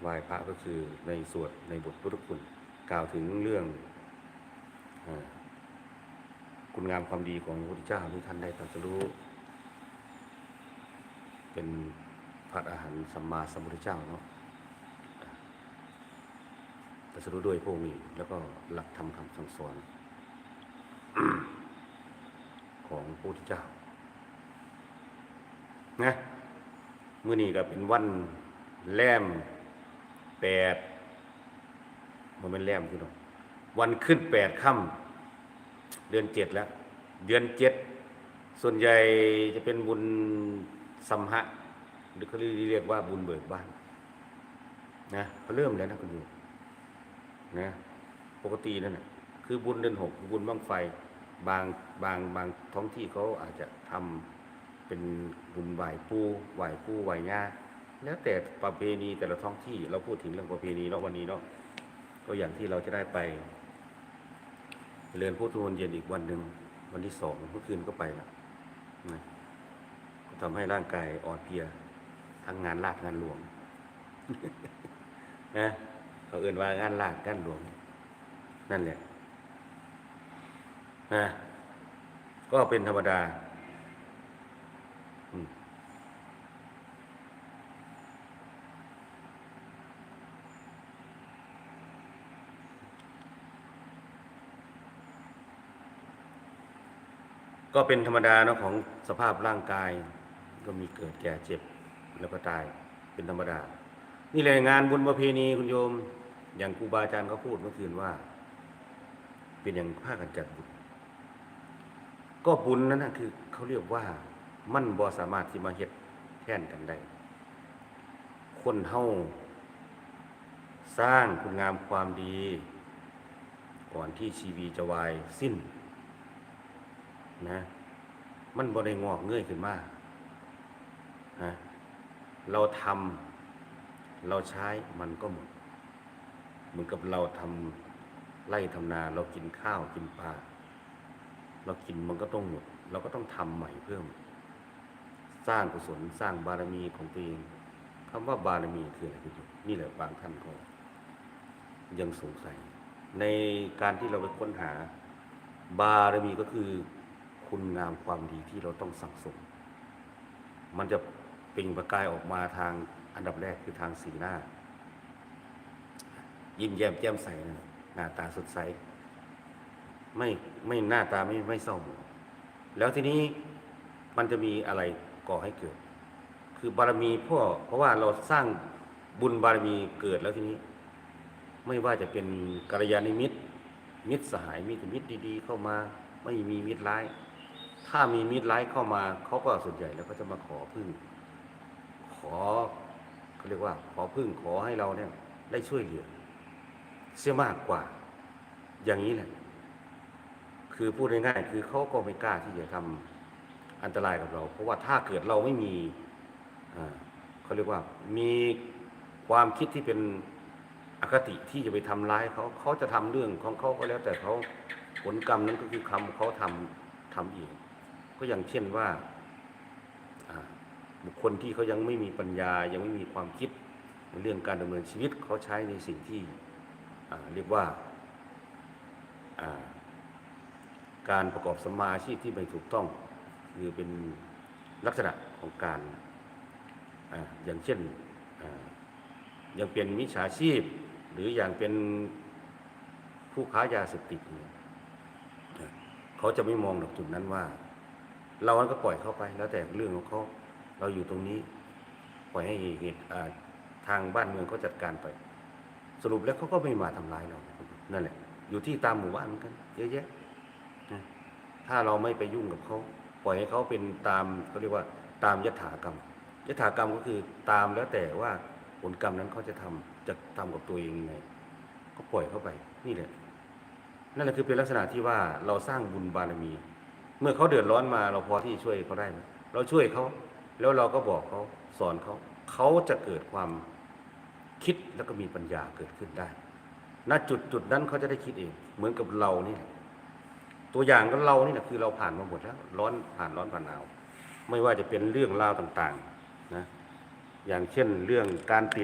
ไหว้พระก็คือในสวดในบทพุทธคุณ กล่าวถึงเรื่องอคุณงามความดีของพระพุทธเจ้าที่ท่านได้ตรัสรู้ เป็นพระอาหารสัมมาสัมพุทธเจ้าเนาะตรัสรู้ด้วยพระองค์แล้วก็หลักธรรมคำสั่งสอนของพระพุทธเจ้านะมื่อนี้ก็เป็นวันแรม แปดมันเป็นแรมคือเนาะวันขึ้นแปดค่ำเดือนเจ็ดแล้ว เดือนเจ็ดส่วนใหญ่จะเป็นบุญสัมหะหรือเขาเรียกว่าบุญเบิกบ้านนะเขาเริ่มแล้วนะคุณอยู่นะปกตินั่นนะคือบุญเดือนหกบุญบังไฟ บางบางบางท้องที่เขาอาจจะทำเป็นบุญไหว้ปูไหว้ปูไหว้ย่า แล้วแต่ประเพณีแต่ละท้องที่เราพูดถึงเรื่องประเพณีเนาะวันนี้เนาะก็อย่างที่เราจะได้ไปเรียนพุทธมนต์เย็นอีกวันหนึ่งวันที่สองเมื่อคืนก็ไปแล้วนะก็ทำให้ร่างกายอ่อนเพลียทั้งงานลาดงานหลวงนะเขาเอื่นว่างานลาดงานหลวง นั่นแหละนะก็เป็นธรรมดา ก็เป็นธรรมดาเนาะของสภาพร่างกาย ก็มีเกิดแก่เจ็บแล้วก็ตายเป็นธรรมดา นี่แหละงานบุญประเพณีคุณโยม อย่างครูบาอาจารย์เขาพูดเมื่อคืนว่า เป็นอย่างภาคกันจัดบุญก็บุญนั้นนะคือเขาเรียกว่ามันบ่สามารถที่มาเฮ็ดแทนกันได้คนเฮาสร้างคุณงามความดี ก่อนที่ชีวีจะวายสิ้น นะ มันบ่ได้งอกเงยขึ้นมานะเราทำเราใช้มันก็หมด เหมือนกับเราทำไร่ทำนา เรากินข้าวกินปลาเรากินมันก็ต้องหมด เราก็ต้องทำใหม่เพิ่ม สร้างกุศลสร้างบารมีของตัวเองคำว่าบารมีคืออะไรคุณผู้ชมนี่แหละบางท่านก็ยังสงสัย ในการที่เราไปค้นหาบารมีก็คือ คุณงามความดีที่เราต้องสั่งสม มันจะเปล่งประกายออกมาทางอันดับแรกคือทางสีหน้า ยิ้มแย้มแจ่มใสนะหน้าตาสดใส ไม่ไม่หน้าตาไม่ไม่เศร้าหมองแล้วทีนี้มันจะมีอะไรก่อให้เกิด คือบารมีพ่อเพราะว่าเราสร้างบุญบารมีเกิดแล้วทีนี้ ไม่ว่าจะเป็นกัลยาณมิตร มิตรสหายมิตรมิตรดี ๆ เข้ามา ไม่มีมิตรร้าย ถ้ามีมิตรร้ายเข้ามาเขาก็ส่วนใหญ่แล้วก็จะมาขอพึ่ง ขอเขาเรียกว่า ขอพึ่งขอให้เราเนี่ยได้ช่วยเหลือเสียมากกว่า อย่างนี้แหละคือพูดง่ายๆคือเขาก็ไม่กล้าที่จะทำอันตรายกับเรา เพราะว่าถ้าเกิดเราไม่มีเขาเรียกว่ามีความคิดที่เป็นอคติที่จะไปทำร้ายเขาเขาจะทำเรื่องของเขาก็แล้วแต่เขาผลกรรมนั้นก็คือคำเขาทำทำเอง ก็อย่างเช่นว่าบุคคลที่เขายังไม่มีปัญญายังไม่มีความคิดในเรื่องการดำเนินชีวิตเขาใช้ในสิ่งที่เรียกว่าการประกอบสมาชีพที่ไม่ถูกต้องคือเป็นลักษณะของการออย่างเช่นอายังเป็นมิจฉาชีพ หรืออย่างเป็นผู้ค้ายาเสพติดเขาจะไม่มองหรอกจุดนั้นว่า เราก็ปล่อยเข้าไป แล้วแต่เรื่องของเขาเราอยู่ตรงนี้ ปล่อยให้เหตุทางบ้านเมืองเขาจัดการไป สรุปแล้วเขาก็ไม่มาทำร้ายเรา นั่นแหละ อยู่ที่ตามหมู่บ้านเหมือนกันเยอะแยะนะถ้าเราไม่ไปยุ่งกับเขาปล่อยให้เขาเป็นตามเขาเรียกว่า ตามยถากรรมยถากรรมก็คือตามแล้วแต่ว่าผลกรรมนั้นเขาจะทำจะทำกับตัวเองยังไงก็ปล่อยเข้าไป นี่แหละนั่นแหละคือเป็นลักษณะที่ว่าเราสร้างบุญบารมี เมื่อเขาเดือดร้อนมาเราพอที่ช่วยเขาได้ไหมเราช่วยเขาแล้วเราก็บอกเขาสอนเขาเขาจะเกิดความคิดแล้วก็มีปัญญาเกิดขึ้นได้ ณ จุดจุดนั้นเขาจะได้คิดเอง เหมือนกับเรานี่แหละตัวอย่างก็เรานี่แหละคือเราผ่านมาหมดแล้ว ร้อนผ่านร้อนผ่านหนาว ไม่ว่าจะเป็นเรื่องราวต่าง ๆ นะ อย่างเช่นเรื่องการติด